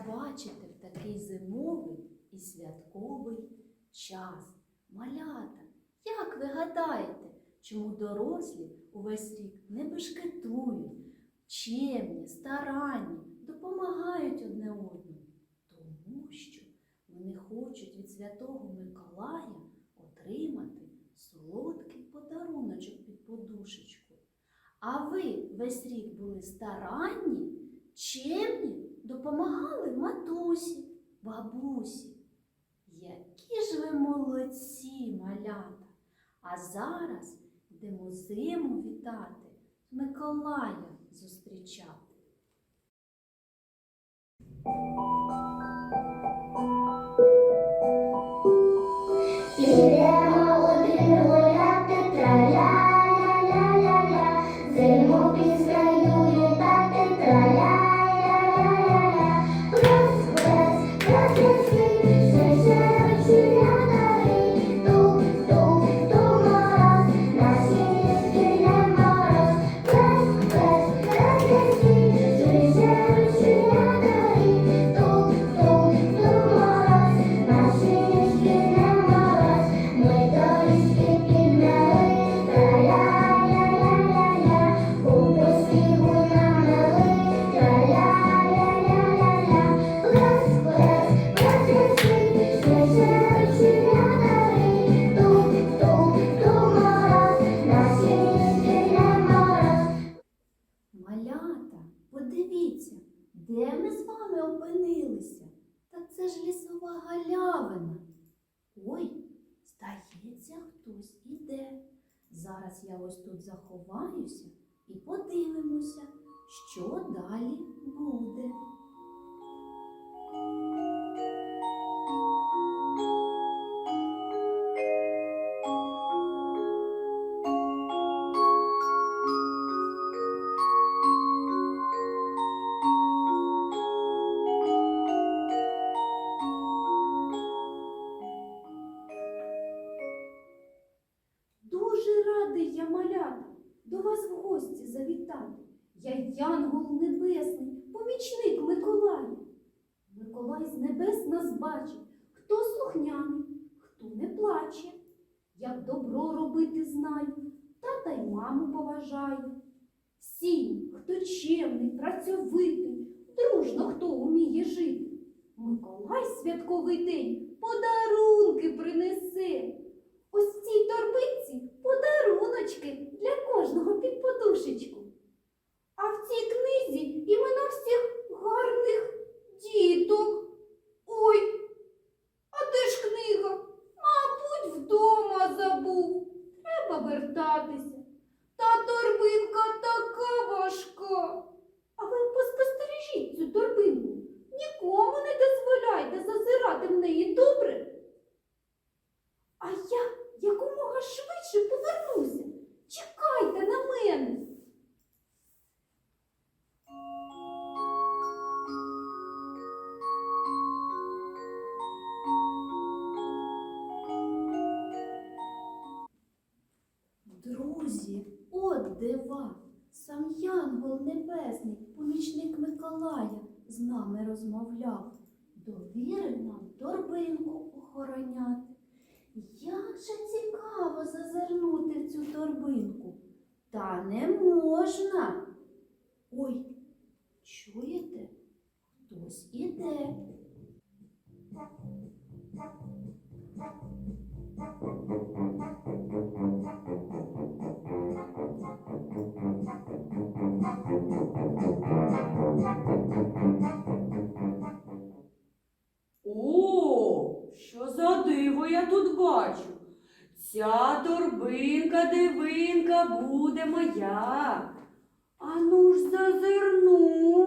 рада бачити в такий зимовий і святковий час. Малята, як ви гадаєте, чому дорослі увесь рік не бешкетують, чемні, старанні, допомагають одне одному? Тому що вони хочуть від Святого Миколая отримати солодкий подаруночок під подушечку. А ви весь рік були старанні, чемні, допомагали матусі, бабусі. Які ж ви молодці, малята! А зараз йдемо зиму вітати, Миколая зустрічати. Заховаюся і подивимося, що далі буде. Нас бачить, хто слухняний, хто не плаче. Як добро робити знаю, тата й маму поважаю. Всім, хто чемний, працьовитий, дружно хто уміє жити. Миколай святковий день подарунки принесе. Ось цій торбинці подаруночки для кожного під подушечку. А в цій книзі імена всіх нами розмовляв. Довірив нам торбинку охороняти. Як же цікаво зазирнути в цю торбинку. Та не можна. Ой, чуєте? Хтось іде. О, що за диво я тут бачу? Ця торбинка дивинка буде моя. Ану ж зазирну.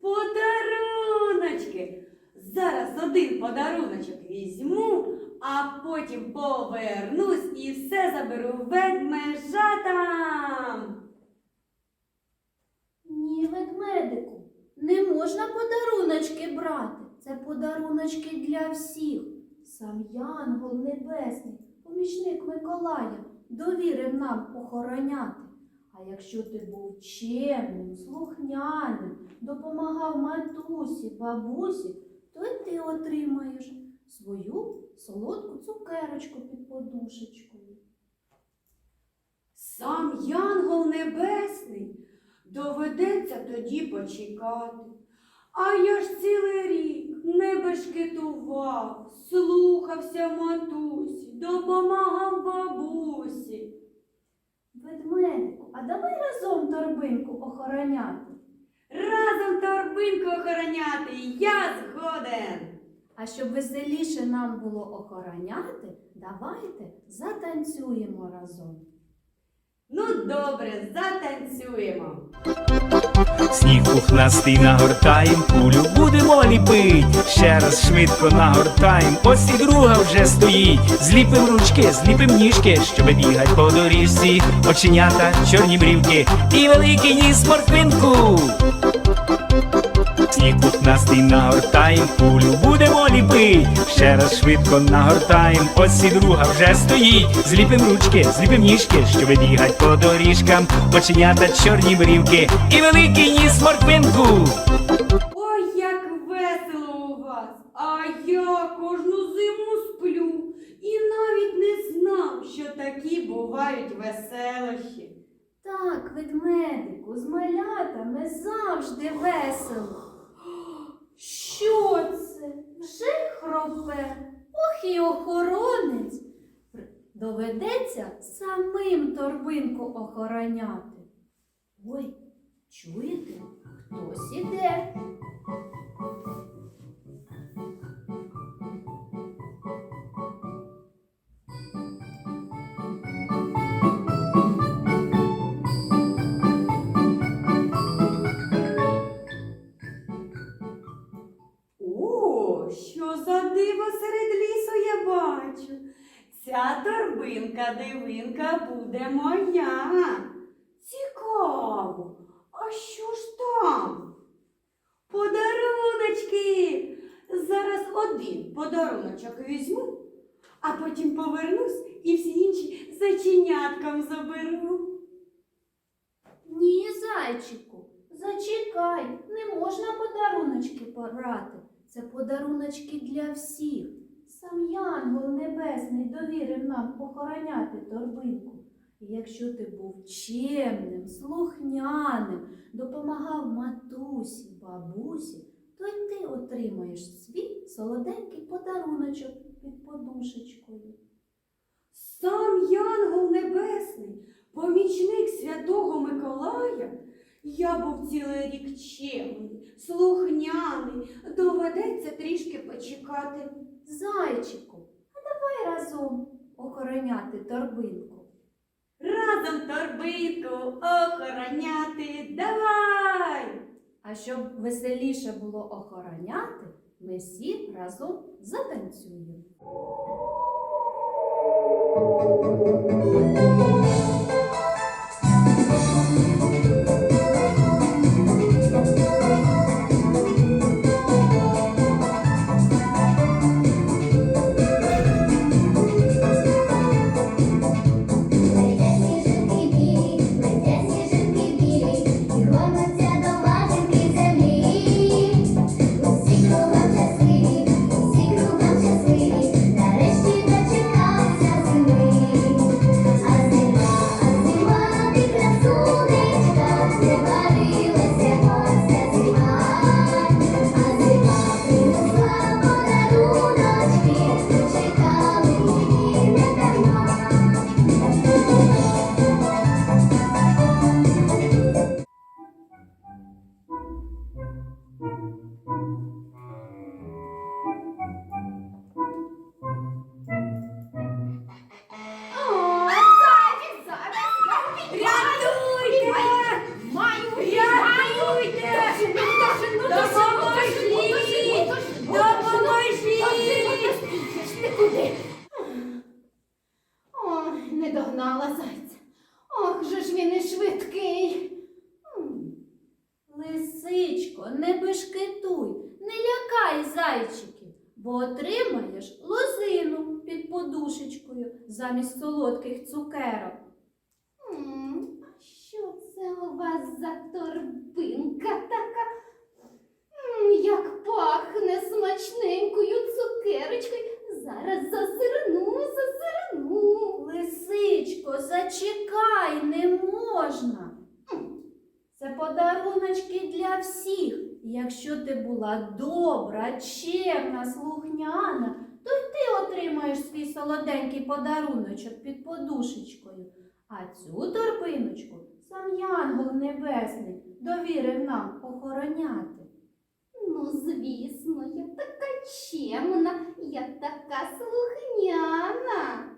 Подаруночки. Зараз один подаруночок візьму, а потім повернусь і все заберу ведмежатам. Ні, ведмедику, не можна подаруночки брати. Це подаруночки для всіх. Сам Янгол Небесний, помічник Миколая, довірив нам охороняти. А якщо ти був чемним, слухняним, допомагав матусі, бабусі, то й ти отримаєш свою солодку цукерочку під подушечкою. Сам Янгол Небесний доведеться тоді почекати. А я ж цілий рік не бешкетував, слухався матусі, допомагав бабусі. Ведмедику, а давай разом торбинку охороняти. Разом торбинку охороняти я згоден. А щоб веселіше нам було охороняти, давайте затанцюємо разом. Ну, добре, затанцюємо. Сніг пухнастий нагортаєм, кулю будемо ліпить. Ще раз швидко нагортаєм, ось і друга вже стоїть. Зліпим ручки, зліпим ніжки, щоб бігать по доріжці. Оченята, чорні брівки і великий ніс морквинку. Сніг пухнастий нагортаєм, кулю будемо ліпить. Ще раз швидко нагортаєм, ось і друга вже стоїть. Зліпим ручки, зліпим ніжки, щоб бігать по доріжкам. Оченята, чорні брівки і великий ніс морквинку. Ой, як весело у вас! А я кожну зиму сплю і навіть не знав, що такі бувають веселощі. Так, ведмедику, з малятами завжди весело. Що це? Вже хропе? Ох і охоронець. Доведеться самим торбинку охороняти. Ой, чуєте? Хтось іде. Ця торбинка дивинка буде моя. Цікаво, а що ж там? Подаруночки. Зараз один подаруночок візьму, а потім повернусь і всі інші заченяткам заберу. Ні, зайчику, зачекай, не можна подаруночки брати. Це подаруночки для всіх. Сам Янгол довірив нам охороняти торбинку. І якщо ти був чемним, слухняним, допомагав матусі, бабусі, то й ти отримаєш свій солоденький подаруночок під подушечкою. Сам Янгол Небесний, помічник святого Миколая, я був цілий рік чемний, слухняний, доведеться трішки почекати. Зайчику, а давай разом охороняти торбинку. Разом торбинку охороняти давай! А щоб веселіше було охороняти, ми всі разом затанцюємо. Цукерок. М, А що це у вас за торбинка така? М, Як пахне смачненькою цукерочкою. Зараз зазирну, зазирну. Лисичко, зачекай, не можна. Це подаруночки для всіх. Якщо ти була добра, чемна, слухняна, то й ти отримаєш свій солоденький подаруночок під подушечкою. А цю торбиночку сам Янгол Небесний довірив нам охороняти. Ну, звісно, я така чемна, я така слухняна.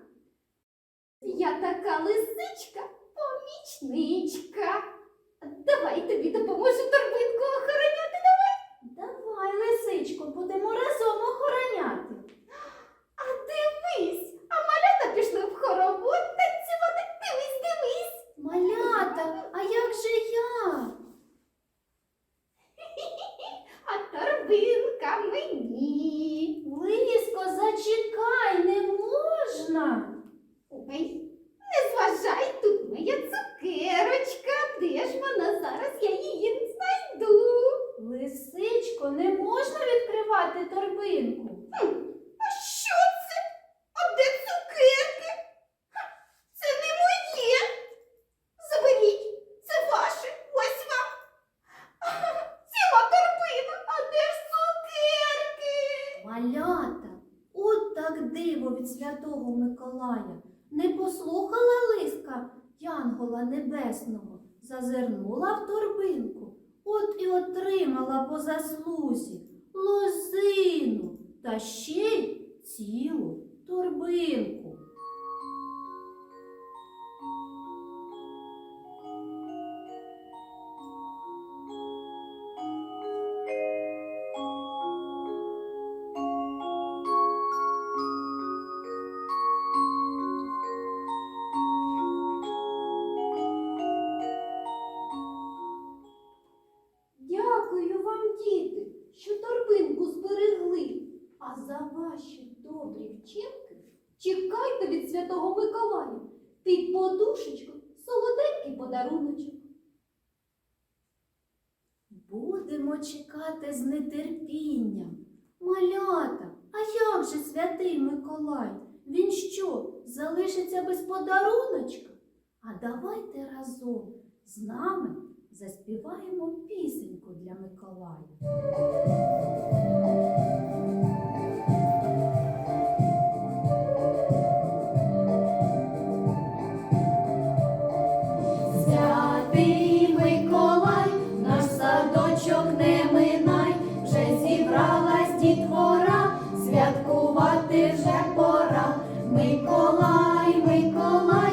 Я така лисичка, помічничка. Давай тобі допоможу торбинку охороняти, давай. Давай, лисичко, будемо разом охороняти. А дивись, а малята пішли в хоровод танцювати. Дивись, дивись. Малята, а як же я? А торбинка мені. Лиско, зачекай, не можна. Ой, не зважай, тут моя цукерочка. Де ж вона зараз? Я її не знайду. Лисичко, не можна відкривати торбинку. А що це? А де цукерки? Це не моє. Заберіть, це ваше. Ось вам. Ціла торбина, а де ж цукерки? Малята, от так диво від святого Миколая. Не послухала лиска Янгола Небесного, зазирнула в торбинку, от і отримала по заслузі лозину та ще й цілу торбинку. Чекайте від святого Миколая під подушечку солоденький подаруночок. Будемо чекати з нетерпінням. Малята, а як же святий Миколай? Він що, залишиться без подаруночка? А давайте разом з нами заспіваємо пісеньку для Миколая. Миколай,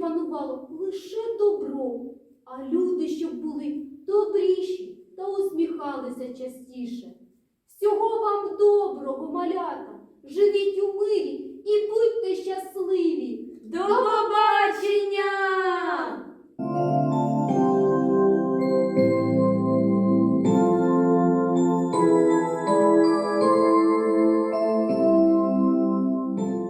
панувало лише добро, а люди, щоб були добріші та усміхалися частіше. Всього вам доброго, малята! Живіть у мирі і будьте щасливі! До побачення!